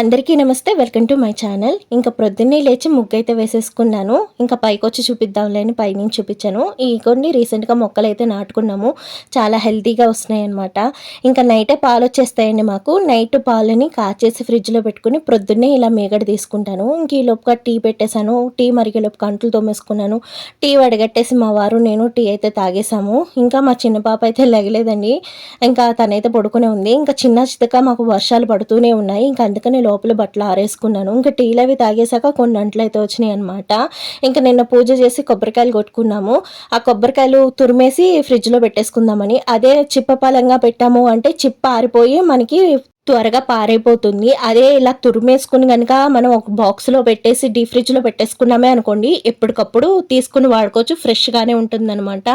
అందరికీ నమస్తే welcome to my channel. ఇంకా ప్రొద్దున్నే లేచి ముగ్గు అయితే వేసేసుకున్నాను. ఇంకా పైకి వచ్చి చూపిద్దాంలే అని పైనుంచి చూపించాను. ఈ కొన్ని రీసెంట్గా మొక్కలు అయితే నాటుకున్నాము. చాలా హెల్తీగా వస్తున్నాయి అనమాట ఇంకా నైటే పాలు వచ్చేస్తాయండి మాకు. నైట్ పాలని కాచేసి ఫ్రిడ్జ్లో పెట్టుకుని ప్రొద్దున్నే ఇలా మేగడ తీసుకుంటాను. ఇంక ఈ లోపుగా టీ పెట్టేశాను. టీ మరిగేలోపు కంట్లు తోమేసుకున్నాను. టీ వడగట్టేసి మా వారు నేను టీ అయితే తాగేసాము ఇంకా మా చిన్న పాప అయితే లెగలేదండి. ఇంకా తనైతే పడుకునే ఉంది. ఇంకా చిన్న చితక మాకు వర్షాలు పడుతూనే ఉన్నాయి. ఇంకా అందుకని లోపల బట్టలు ఆరేసుకున్నాను. ఇంకా టీలు అవి తాగేశాక కొన్ని అంట్లు అయితే వచ్చినాయి అనమాట ఇంకా నిన్న పూజ చేసి కొబ్బరికాయలు కొట్టుకున్నాము. ఆ కొబ్బరికాయలు తురిమేసి ఫ్రిడ్జ్లో పెట్టేసుకుందామని. అదే చిప్పపాలంగా పెట్టాము అంటే చిప్ప ఆరిపోయి మనకి త్వరగా పారైపోతుంది. అదే ఇలా తురిమేసుకుని కనుక మనం ఒక బాక్స్లో పెట్టేసి డీ ఫ్రిడ్జ్లో పెట్టేసుకున్నామే అనుకోండి ఎప్పటికప్పుడు తీసుకుని వాడుకోవచ్చు ఫ్రెష్గానే ఉంటుందన్నమాట.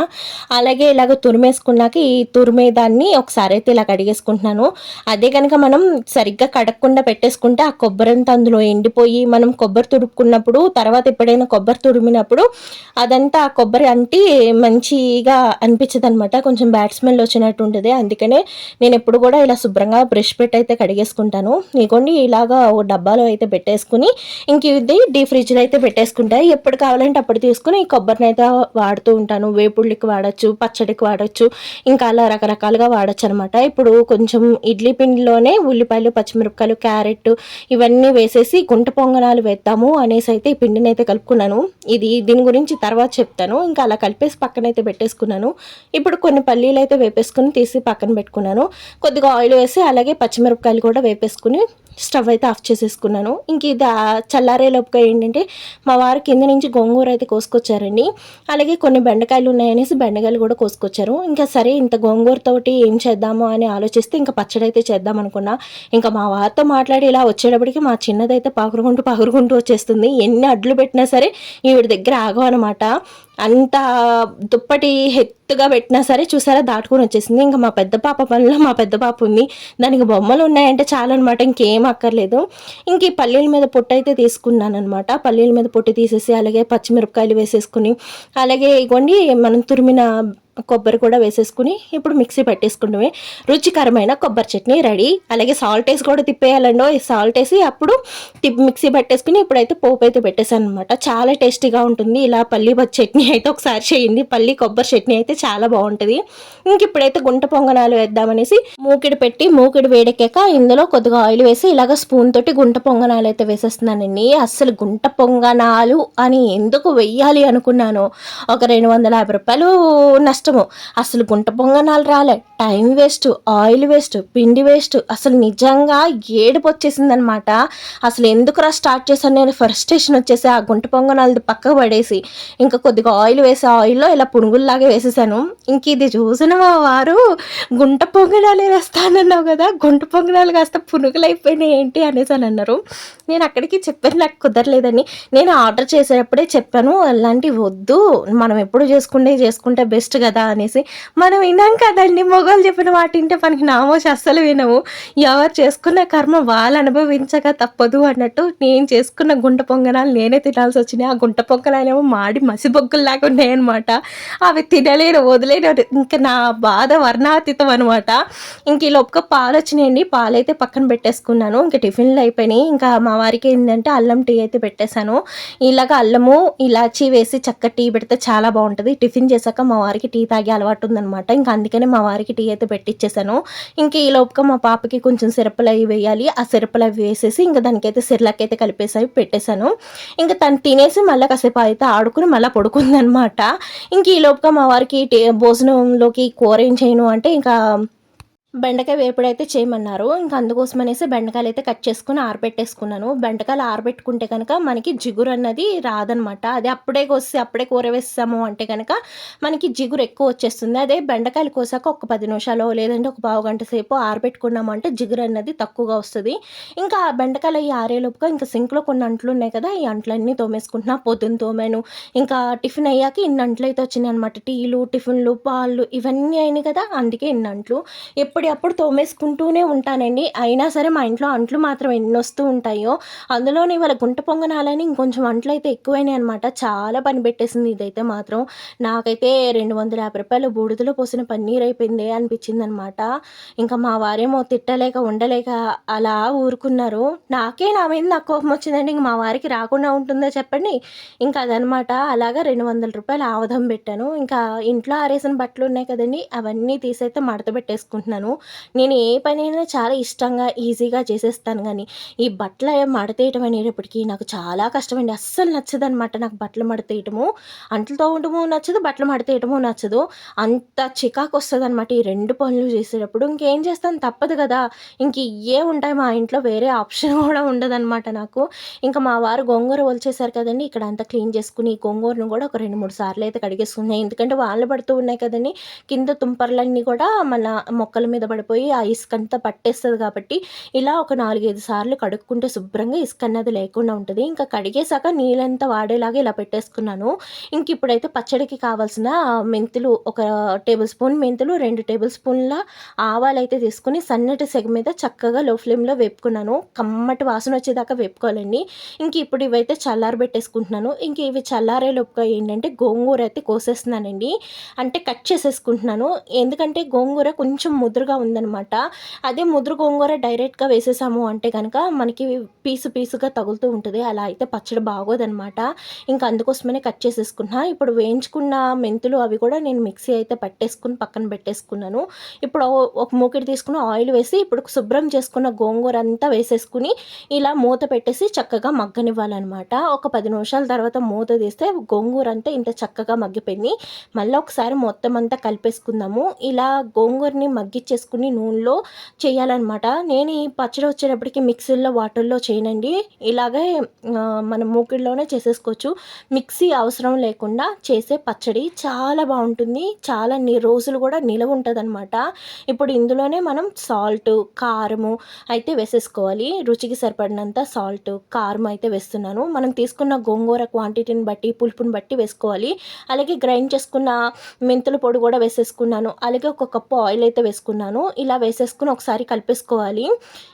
అలాగే ఇలాగ తురిమేసుకున్నాక ఈ తురిమే దాన్ని ఒకసారి అయితే ఇలా కడిగేసుకుంటున్నాను. అదే కనుక మనం సరిగ్గా కడగకుండా పెట్టేసుకుంటే ఆ కొబ్బరి అంతా అందులో ఎండిపోయి మనం కొబ్బరి తురుక్కున్నప్పుడు తర్వాత ఎప్పుడైనా కొబ్బరి తురిమినప్పుడు అదంతా ఆ కొబ్బరి అంటి మంచిగా అనిపించదు కొంచెం బ్యాడ్ స్మెల్ వచ్చినట్టు ఉంటుంది. అందుకనే నేను ఎప్పుడు కూడా ఇలా శుభ్రంగా బ్రష్ పెట్టే అయితే కడిగేసుకుంటాను. ఇగోండి ఇలాగా ఓ డబ్బాలో అయితే పెట్టేసుకుని ఇంక ఇది డీ ఫ్రిడ్జ్లో అయితే పెట్టేసుకుంటాయి ఎప్పుడు కావాలంటే అప్పుడు తీసుకుని ఈ కొబ్బరిని అయితే వాడుతూ ఉంటాను. వేపుళ్ళకి వాడచ్చు పచ్చడికి వాడచ్చు ఇంకా అలా రకరకాలుగా వాడచ్చు అనమాట ఇప్పుడు కొంచెం ఇడ్లీ పిండిలోనే ఉల్లిపాయలు పచ్చిమిరపకాయలు క్యారెట్ ఇవన్నీ వేసేసి గుంట పొంగనాలు వేద్దాము అనేసి అయితే ఈ పిండిని అయితే కలుపుకున్నాను. ఇది దీని గురించి తర్వాత చెప్తాను. ఇంకా అలా కలిపేసి పక్కన అయితే పెట్టేసుకున్నాను. ఇప్పుడు కొన్ని పల్లీలు అయితే వేపేసుకుని తీసి పక్కన పెట్టుకున్నాను. కొద్దిగా ఆయిల్ వేసి అలాగే మిరపకాయలు కూడా వేపేసుకుని స్టవ్ అయితే ఆఫ్ చేసేసుకున్నాను. ఇంక ఇది ఆ చల్లారే లోపుగా ఏంటంటే మా వారు కింద నుంచి గోంగూర అయితే కోసుకొచ్చారండి. అలాగే కొన్ని బెండకాయలు ఉన్నాయనేసి బెండకాయలు కూడా కోసుకొచ్చారు. ఇంకా సరే ఇంత గోంగూరతోటి ఏం చేద్దాము అని ఆలోచిస్తే ఇంకా పచ్చడి అయితే చేద్దాం అనుకున్నా. ఇంకా మా వారితో మాట్లాడి ఇలా వచ్చేటప్పటికి మా చిన్నదైతే పాకురుకుంటూ పాకురుకుంటూ వచ్చేస్తుంది. ఎన్ని అడ్లు పెట్టినా సరే ఈవిడ దగ్గర ఆగవన్నమాట అంత దుప్పటి ఎత్తుగా పెట్టినా సరే చూసారా దాటుకొని వచ్చేసింది. ఇంకా మా పెద్ద పాప పనిలో మా పెద్ద పాప ఉంది. దానికి బొమ్మలు ఉన్నాయంటే చాలు అనమాట ఇంకేం అక్కర్లేదు. ఇంక ఈ పల్లీల మీద పొట్టు అయితే తీసుకున్నాను అనమాట పల్లీల మీద పొట్టు తీసేసి అలాగే పచ్చిమిరపకాయలు వేసేసుకుని అలాగే ఇగోండి మనం తురిమిన కొబ్బరి కూడా వేసేసుకుని ఇప్పుడు మిక్సీ పెట్టేసుకుంటే రుచికరమైన కొబ్బరి చట్నీ రెడీ. అలాగే సాల్ట్ వేసి కూడా తిప్పేయాలండో సాల్ట్ వేసి అప్పుడు తిప్పి మిక్సీ పెట్టేసుకుని ఇప్పుడైతే పోపు అయితే పెట్టేశాను అనమాట చాలా టేస్టీగా ఉంటుంది. ఇలా పల్లి చట్నీ అయితే ఒకసారి చేయండి. పల్లి కొబ్బరి చట్నీ అయితే చాలా బాగుంటుంది. ఇంక ఇప్పుడైతే గుంట పొంగనాలు వేద్దామనేసి మూకిడి పెట్టి మూకిడి వేడెక్కాక ఇందులో కొద్దిగా ఆయిల్ వేసి ఇలాగ స్పూన్ తోటి గుంట పొంగనాలు అయితే వేసేస్తున్నానండి అస్సలు గుంట పొంగనాలు అని ఎందుకు వెయ్యాలి అనుకున్నాను. ఒక రెండు వందల యాభై రూపాయలు నష్టం కష్టము అసలు గుంట పొంగనాలు రాలే. టైం వేస్ట్ ఆయిల్ వేస్ట్ పిండి వేస్ట్. అసలు నిజంగా ఏడుపు వచ్చేసింది అనమాట అసలు ఎందుకురా స్టార్ట్ చేశాను నేను? ఫ్రస్ట్రేషన్ వచ్చేసి ఆ గుంట పొంగనాలు పక్కకు పడేసి ఇంకా కొద్దిగా ఆయిల్ వేసి ఆయిల్లో ఇలా పునుగుల్లాగా వేసేసాను. ఇంక ఇది చూసిన మా వారు గుంట పొంగనాలు వేస్తానన్నావు కదా గుంట పొంగనాలు కాస్త పునుగులు అయిపోయినాయి ఏంటి? అనేసి అని అన్నారు. నేను అక్కడికి చెప్పాను నాకు కుదరలేదని. నేను ఆర్డర్ చేసేటప్పుడే చెప్పాను అలాంటివి వద్దు. మనం ఎప్పుడు చేసుకుంటే చేసుకుంటే బెస్ట్ కదా. అనేసి మనం విన్నాం కదండి. మొగలు చెప్పిన వాటింటే మనకి నామోష అస్సలు వినము ఎవరు చేసుకున్న కర్మ వాళ్ళు అనుభవించక తప్పదు అన్నట్టు నేను చేసుకున్న గుంట పొంగనాలు నేనే తినాల్సి వచ్చినాయి. ఆ గుంట పొంగనాలేమో మాడి మసిబొగ్గుల్లాగా ఉన్నాయన్నమాట. అవి తినలేను వదిలేను. ఇంకా నా బాధ వర్ణాతీతం అనమాట ఇంక ఈ లోపల పాలు వచ్చినాయండి. పాలు అయితే పక్కన పెట్టేసుకున్నాను. ఇంకా టిఫిన్లు అయిపోయినాయి. ఇంకా మా వారికి ఏంటంటే అల్లం టీ అయితే పెట్టేశాను. ఇలాగ అల్లము ఇలాచీ వేసి చక్క టీ పెడితే చాలా బాగుంటుంది. టిఫిన్ చేశాక మా వారికి టీ తాగే అలవాటు ఉందనమాట ఇంకా అందుకనే మా వారికి టీ అయితే పెట్టిచ్చేసాను. ఇంకా ఈ లోపుగా మా పాపకి కొంచెం సిరపలు అవి వేయాలి. ఆ సిరపలు అవి వేసేసి ఇంకా దానికైతే సిరలకి అయితే కలిపేసి పెట్టేశాను. ఇంకా తను తినేసి మళ్ళీ కాసేపు అయితే ఆడుకుని మళ్ళీ పడుకుందనమాట ఇంక ఈ లోపుగా మా వారికి భోజనంలోకి కూర ఏం చేయను అంటే ఇంకా బెండకాయ వేపుడైతే చేయమన్నారు. ఇంకా అందుకోసం అనేసి బెండకాయలు అయితే కట్ చేసుకుని ఆరబెట్టేసుకున్నాను. బెండకాయలు ఆరబెట్టుకుంటే కనుక మనకి జిగురు అన్నది రాదనమాట. అదే అప్పుడే కోసి అప్పుడే కూర వేస్తాము అంటే కనుక మనకి జిగురు ఎక్కువ వచ్చేస్తుంది. అదే బెండకాయలు కోసాక ఒక పది నిమిషాలు లేదంటే ఒక పావు గంట సేపు ఆరబెట్టుకున్నాము అంటే జిగురు అన్నది తక్కువగా వస్తుంది. ఇంకా ఆ బెండకాయలు అవి ఆరేలోపుగా ఇంకా సింక్లో కొన్ని అంట్లు ఉన్నాయి కదా ఈ అంట్లన్నీ తోమేసుకుంటున్నా. పొద్దున్న తోమాను. ఇంకా టిఫిన్ అయ్యాక ఇన్ని అంట్లు అయితే వచ్చినాయి అనమాట టీలు టిఫిన్లు పాలు ఇవన్నీ అయినాయి కదా అందుకే ఇన్ని అంట్లు. ఎప్పుడు అప్పుడప్పుడు తోమేసుకుంటూనే ఉంటానండి. అయినా సరే మా ఇంట్లో అంట్లు మాత్రం ఎన్ని వస్తూ ఉంటాయో అందులోనే ఇవాళ గుంట పొంగనాలని ఇంకొంచెం అంట్లు అయితే ఎక్కువైనాయి అనమాట చాలా పని పెట్టేసింది ఇదైతే మాత్రం. నాకైతే రెండు వందల యాభై రూపాయలు బూడిదలో పోసిన పన్నీర్ అయిపోయింది అనిపించింది అనమాట ఇంకా మా వారేమో తిట్టలేక ఉండలేక అలా ఊరుకున్నారు. నాకే నా మీద నాకు కోపం వచ్చిందండి. ఇంక మా వారికి రాకుండా ఉంటుందో చెప్పండి? ఇంకా అదనమాట అలాగా రెండు వందల రూపాయలు ఆవదం పెట్టాను. ఇంకా ఇంట్లో ఆరేసిన బట్టలు ఉన్నాయి కదండి అవన్నీ తీసైతే మడత పెట్టేసుకుంటున్నాను. నేను ఏ పనైనా చాలా ఇష్టంగా ఈజీగా చేసేస్తాను కానీ ఈ బట్టలు మడతేయటం అనేటప్పటికీ నాకు చాలా కష్టమండి. అస్సలు నచ్చదు అనమాట నాకు బట్టలు మడతేయటము. అంట్లతో ఉండటము నచ్చదు బట్టలు మడతేయటము నచ్చదు. అంత చికాకు వస్తుంది అనమాట ఈ రెండు పనులు చేసేటప్పుడు. ఇంకేం చేస్తాను తప్పదు కదా. ఇంక ఇవే ఉంటాయి. మా ఇంట్లో వేరే ఆప్షన్ కూడా ఉండదన్నమాట నాకు. ఇంకా మా వారు గోంగూర వలిచేశారు కదండి. ఇక్కడ అంతా క్లీన్ చేసుకుని గోంగూరను కూడా ఒక రెండు మూడు సార్లు అయితే కడిగేసుకున్నాయి. ఎందుకంటే వాళ్ళు పడుతూ ఉన్నాయి కదండి. కింద తుంపర్లన్నీ కూడా మన మొక్కల మీద పడిపోయి ఆ ఇసుక అంతా పట్టేస్తుంది కాబట్టి ఇలా ఒక నాలుగైదు సార్లు కడుక్కుంటే శుభ్రంగా ఇసుక అన్నది లేకుండా ఉంటుంది. ఇంకా కడిగేశాక నీళ్ళంతా వాడేలాగా ఇలా పెట్టేసుకున్నాను. ఇంక ఇప్పుడైతే పచ్చడికి కావాల్సిన మెంతులు ఒక టేబుల్ స్పూన్ మెంతులు రెండు టేబుల్ స్పూన్ల ఆవాలు అయితే తీసుకుని సన్నటి సెగ మీద చక్కగా లో ఫ్లేమ్లో వేపుకున్నాను. కమ్మటి వాసన వచ్చేదాకా వేపుకోవాలండి. ఇంక ఇప్పుడు ఇవైతే చల్లారబెట్టేసుకుంటున్నాను ఇంక ఇవి చల్లారేలోపుగా ఏంటంటే గోంగూర అయితే కోసేస్తున్నానండి. అంటే కట్ చేసేసుకుంటున్నాను. ఎందుకంటే గోంగూర కొంచెం ముదురుగా ఉందనమాట అదే ముదురు గోంగూర డైరెక్ట్గా వేసేసాము అంటే కనుక మనకి పీసు పీసుగా తగులుతూ ఉంటుంది. అలా అయితే పచ్చడి బాగోదనమాట ఇంకా అందుకోసమనే కట్ చేసేసుకున్నా. ఇప్పుడు వేయించుకున్న మెంతులు అవి కూడా నేను మిక్సీ అయితే పట్టేసుకుని పక్కన పెట్టేసుకున్నాను. ఇప్పుడు ఒక మూకిడి తీసుకుని ఆయిల్ వేసి ఇప్పుడు శుభ్రం చేసుకున్న గోంగూర అంతా వేసేసుకుని ఇలా మూత పెట్టేసి చక్కగా మగ్గనివ్వాలన్నమాట. ఒక పది నిమిషాల తర్వాత మూత తీస్తే గోంగూర అంతా ఇంత చక్కగా మగ్గిపోయింది. మళ్ళీ ఒకసారి మొత్తం అంతా కలిపేసుకుందాము. ఇలా గోంగూరని చేసుకుని నూనెలో చేయాలన్నమాట. నేను ఈ పచ్చడి వచ్చేటప్పటికి మిక్సీలో వాటర్లో చేయనండి. ఇలాగే మనం మూకిడిలోనే చేసేసుకోవచ్చు. మిక్సీ అవసరం లేకుండా చేసే పచ్చడి చాలా బాగుంటుంది. చాలా రోజులు కూడా నిలవ ఉంటుంది అనమాట ఇప్పుడు ఇందులోనే మనం సాల్ట్ కారము అయితే వేసేసుకోవాలి. రుచికి సరిపడినంత సాల్ట్ కారం అయితే వేస్తున్నాను. మనం తీసుకున్న గోంగూర క్వాంటిటీని బట్టి పులుపుని బట్టి వేసుకోవాలి. అలాగే గ్రైండ్ చేసుకున్న మెంతుల పొడి కూడా వేసేసుకున్నాను. అలాగే ఒక కప్పు ఆయిల్ అయితే వేసుకున్నాను. ఇలా వేసేసుకుని ఒకసారి కలిపేసుకోవాలి.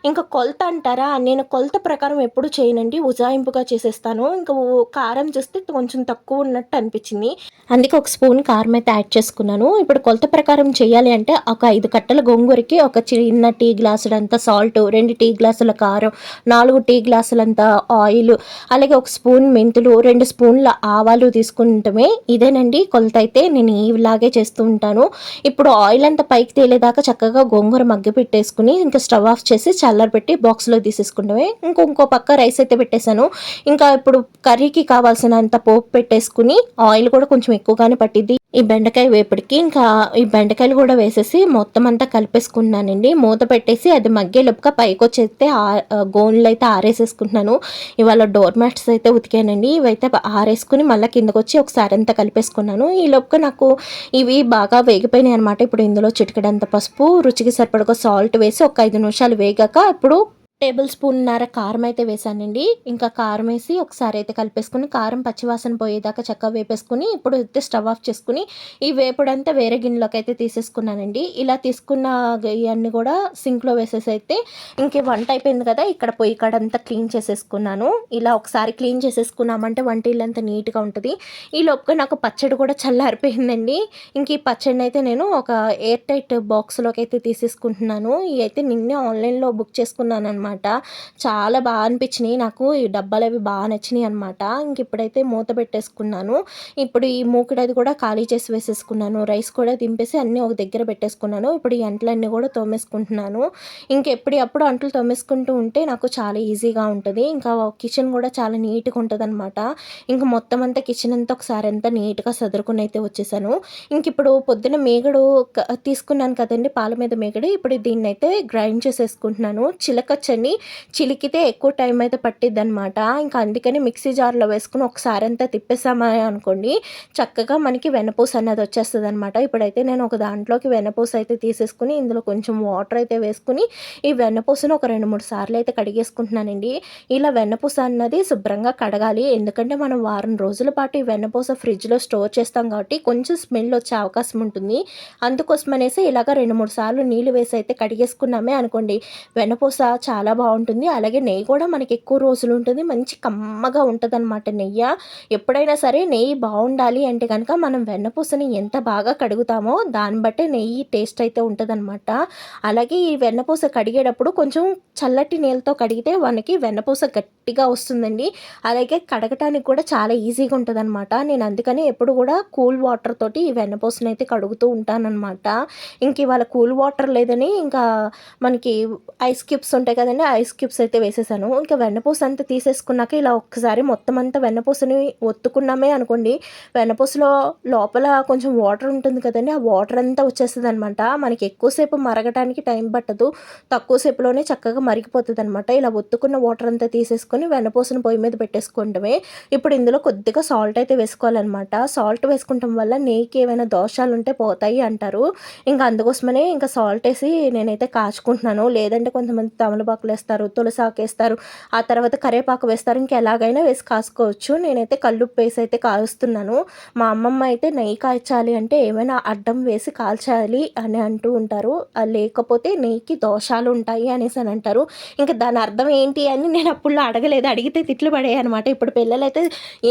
ఇంకా కొలత అంటారా? నేను కొలత ప్రకారం ఎప్పుడు చేయనండి. ఉజాయింపుగా చేసేస్తాను. ఇంకా కారం చూస్తే కొంచెం తక్కువ ఉన్నట్టు అనిపించింది. అందుకే ఒక స్పూన్ కారం అయితే యాడ్ చేసుకున్నాను. ఇప్పుడు కొలత ప్రకారం చేయాలి అంటే ఒక ఐదు కట్టల గోంగూరకి ఒక చిన్న టీ గ్లాసులంత సాల్ట్ రెండు టీ గ్లాసుల కారం నాలుగు టీ గ్లాసులంత ఆయిల్ అలాగే ఒక స్పూన్ మెంతులు రెండు స్పూన్ల ఆవాలు తీసుకుంటమే. ఇదేనండి కొలత అయితే నేను ఇలాగే చేస్తూ ఉంటాను. ఇప్పుడు ఆయిల్ అంతా పైకి తేలేదాకా చక్కగా చక్కగా గోంగూర మగ్గ పెట్టేసుకుని ఇంకా స్టవ్ ఆఫ్ చేసి చల్లర పెట్టి బాక్స్లో తీసేసుకుంటామే. ఇంకో ఇంకో పక్క రైస్ అయితే పెట్టేశాను. ఇంకా ఇప్పుడు కర్రీకి కావాల్సినంత పోపు పెట్టేసుకుని ఆయిల్ కూడా కొంచెం ఎక్కువగానే పట్టిద్ది. ఈ బెండకాయ వేపుడికి ఇంకా ఈ బెండకాయలు కూడా వేసేసి మొత్తం అంతా కలిపేసుకున్నానండి. మూత పెట్టేసి అది మగ్గేలోపుగా పైకి వచ్చేస్తే గోన్లు అయితే ఆరేసేసుకుంటున్నాను. ఇవాళ డోర్ మ్యాట్స్ అయితే ఉతికానండి. ఇవైతే ఆరేసుకుని మళ్ళీ కిందకు వచ్చి ఒకసారి అంతా కలిపేసుకున్నాను. ఈ లోపుగా నాకు ఇవి బాగా వేగిపోయినాయి అనమాట ఇప్పుడు ఇందులో చిటికడంత పసుపు రుచికి సరిపడగా సాల్ట్ వేసి ఒక ఐదు నిమిషాలు వేగాక ఇప్పుడు టేబుల్ స్పూన్నర కారం అయితే వేసానండి. ఇంకా కారం వేసి ఒకసారి అయితే కలిపేసుకుని కారం పచ్చివాసన పోయేదాకా చక్కగా వేపేసుకుని ఇప్పుడు అయితే స్టవ్ ఆఫ్ చేసుకుని ఈ వేపుడంతా వేరే గిన్నెలోకి అయితే తీసేసుకున్నానండి. ఇలా తీసుకున్న ఇవన్నీ కూడా సింక్లో వేసేసి అయితే ఇంకే వంట అయిపోయింది కదా ఇక్కడ పొయ్యి కాడంతా క్లీన్ చేసేసుకున్నాను. ఇలా ఒకసారి క్లీన్ చేసేసుకున్నామంటే వంట ఇల్లంతా నీట్గా ఉంటుంది. ఈ లోపుగా నాకు పచ్చడి కూడా చల్లారిపోయిందండి. ఇంక ఈ పచ్చడిని అయితే నేను ఒక ఎయిర్ టైట్ బాక్స్లోకి అయితే తీసేసుకుంటున్నాను. ఇవి అయితే నిన్నే ఆన్లైన్లో బుక్ చేసుకున్నాను అనమాట అనమాట చాలా బాగా అనిపించినాయి. నాకు ఈ డబ్బాలు అవి బాగా నచ్చినాయి అనమాట ఇంక ఇప్పుడైతే మూత పెట్టేసుకున్నాను. ఇప్పుడు ఈ మూకుడది కూడా ఖాళీ చేసి వేసేసుకున్నాను. రైస్ కూడా దింపేసి అన్నీ ఒక దగ్గర పెట్టేసుకున్నాను. ఇప్పుడు ఈ అంట్లన్నీ కూడా తోమేసుకుంటున్నాను. ఇంకెప్పుడు అప్పుడు అంట్లు తోమేసుకుంటూ ఉంటే నాకు చాలా ఈజీగా ఉంటుంది. ఇంకా కిచెన్ కూడా చాలా నీట్గా ఉంటుంది అనమాట ఇంకా మొత్తం అంతా కిచెన్ అంతా ఒకసారి అంతా నీట్గా సదురుకుని అయితే వచ్చేసాను. ఇంక ఇప్పుడు పొద్దున మేగడు తీసుకున్నాను కదండి పాల మీద మేగడు. ఇప్పుడు దీన్ని అయితే గ్రైండ్ చేసేసుకుంటున్నాను. చిలక చూపించండి చిలికితే ఎక్కువ టైం అయితే పట్టిద్ది అనమాట ఇంకా అందుకని మిక్సీ జార్లో వేసుకుని ఒకసారి అంతా తిప్పేసామా అనుకోండి చక్కగా మనకి వెన్నపూస అన్నది వచ్చేస్తుంది అనమాట ఇప్పుడైతే నేను ఒక దాంట్లోకి వెన్నపూస అయితే తీసేసుకుని ఇందులో కొంచెం వాటర్ అయితే వేసుకుని ఈ వెన్నపూసను ఒక రెండు మూడు సార్లు అయితే కడిగేసుకుంటున్నానండి. ఇలా వెన్నపూస అన్నది శుభ్రంగా కడగాలి. ఎందుకంటే మనం వారం రోజుల పాటు ఈ వెన్నపూస ఫ్రిడ్జ్లో స్టోర్ చేస్తాం కాబట్టి కొంచెం స్మెల్ వచ్చే అవకాశం ఉంటుంది. అందుకోసం అనేసి ఇలాగ రెండు మూడు సార్లు నీళ్ళు వేసి అయితే కడిగేసుకున్నామే అనుకోండి వెన్నపూస చాలా చాలా బాగుంటుంది. అలాగే నెయ్యి కూడా మనకి ఎక్కువ రోజులు ఉంటుంది. మంచి కమ్మగా ఉంటుంది అనమాట నెయ్యి. ఎప్పుడైనా సరే నెయ్యి బాగుండాలి అంటే కనుక మనం వెన్నపూసని ఎంత బాగా కడుగుతామో దాన్ని బట్టే నెయ్యి టేస్ట్ అయితే ఉంటుందన్నమాట. అలాగే ఈ వెన్నపూస కడిగేటప్పుడు కొంచెం చల్లటి నీళ్ళతో కడిగితే మనకి వెన్నపూస గట్టిగా వస్తుందండి. అలాగే కడగటానికి కూడా చాలా ఈజీగా ఉంటుంది అనమాట నేను అందుకని ఎప్పుడు కూడా కూల్ వాటర్ తోటి ఈ వెన్నపూసని అయితే కడుగుతూ ఉంటానన్నమాట. ఇంక ఇవాళ కూల్ వాటర్ లేదని ఇంకా మనకి ఐస్ క్యూబ్స్ ఉంటాయి కదండి ఐస్ క్యూబ్స్ అయితే వేసేసాను. ఇంకా వెన్నపూస అంతా తీసేసుకున్నాక ఇలా ఒక్కసారి మొత్తం అంతా వెన్నపూసని ఒత్తుకున్నామే అనుకోండి. వెన్నపూసలో లోపల కొంచెం వాటర్ ఉంటుంది కదండి. ఆ వాటర్ అంతా వచ్చేస్తుంది అనమాట మనకి ఎక్కువసేపు మరగటానికి టైం పట్టదు. తక్కువ సేపులోనే చక్కగా మరిగిపోతుంది అనమాట ఇలా ఒత్తుకున్న వాటర్ అంతా తీసేసుకొని వెన్నపూసను పొయ్యి మీద పెట్టేసుకోవడమే. ఇప్పుడు ఇందులో కొద్దిగా సాల్ట్ అయితే వేసుకోవాలన్నమాట. సాల్ట్ వేసుకుంటాం వల్ల నెయ్యికి ఏమైనా దోషాలు ఉంటే పోతాయి అంటారు. ఇంకా అందుకోసమనే ఇంకా సాల్ట్ వేసి నేనైతే కాచుకుంటున్నాను. లేదంటే కొంతమంది తమలపాకులు వేస్తారు ఆకు వేస్తారు ఆ తర్వాత కరివేపాకు వేస్తారు ఇంకా ఎలాగైనా వేసి కాసుకోవచ్చు. నేనైతే కల్లుప్పు వేసి అయితే కాలుస్తున్నాను. మా అమ్మమ్మ అయితే నెయ్యి కాల్చాలి అంటే ఏమైనా అడ్డం వేసి కాల్చాలి అని అంటూ ఉంటారు. లేకపోతే నెయ్యికి దోషాలు ఉంటాయి అనేసి అని అంటారు. ఇంకా దాని అర్థం ఏంటి అని నేను అప్పుడు అడగలేదు. అడిగితే తిట్లు పడేవి అనమాట ఇప్పుడు పిల్లలు అయితే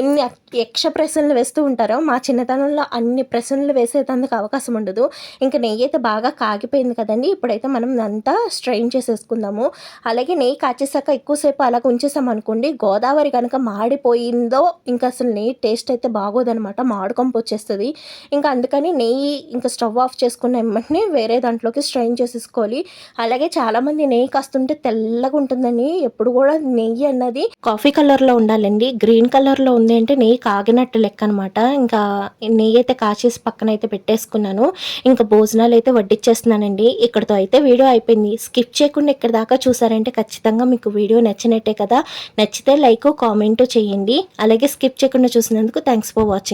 ఎన్ని యక్ష ప్రశ్నలు వేస్తూ ఉంటారో మా చిన్నతనంలో అన్ని ప్రశ్నలు వేసేటందుకు అవకాశం ఉండదు. ఇంకా నెయ్యి అయితే బాగా కాగిపోయింది కదండి. ఇప్పుడైతే మనం అంతా స్ట్రెయిన్ చేసేసుకుందాము. అలాగే నెయ్యి కాచేసాక ఎక్కువసేపు అలాగ ఉంచేసాం అనుకోండి గోదావరి కనుక మాడిపోయిందో ఇంకా అసలు నెయ్యి టేస్ట్ అయితే బాగోదనమాట మాడుకొంపు వచ్చేస్తుంది. ఇంకా అందుకని నెయ్యి ఇంకా స్టవ్ ఆఫ్ చేసుకున్న వెంటనే వేరే దాంట్లోకి స్ట్రైన్ చేసేసుకోవాలి. అలాగే చాలామంది నెయ్యి కాస్తుంటే తెల్లగా ఉంటుందని ఎప్పుడు కూడా నెయ్యి అన్నది కాఫీ కలర్లో ఉండాలండి. గ్రీన్ కలర్లో ఉంది అంటే నెయ్యి కాగినట్టు లెక్క అనమాట ఇంకా నెయ్యి అయితే కాచేసి పక్కన అయితే పెట్టేసుకున్నాను. ఇంకా భోజనాలు అయితే వడ్డిచ్చేస్తున్నానండి. ఇక్కడతో అయితే వీడియో అయిపోయింది. స్కిప్ చేయకుండా ఇక్కడ దాకా చూసారు చూసారంటే ఖచ్చితంగా మీకు వీడియో నచ్చినట్టే కదా. నచ్చితే లైక్ కామెంట్ చేయండి. అలాగే స్కిప్ చేయకుండా చూసినందుకు థ్యాంక్స్ ఫర్ వాచింగ్.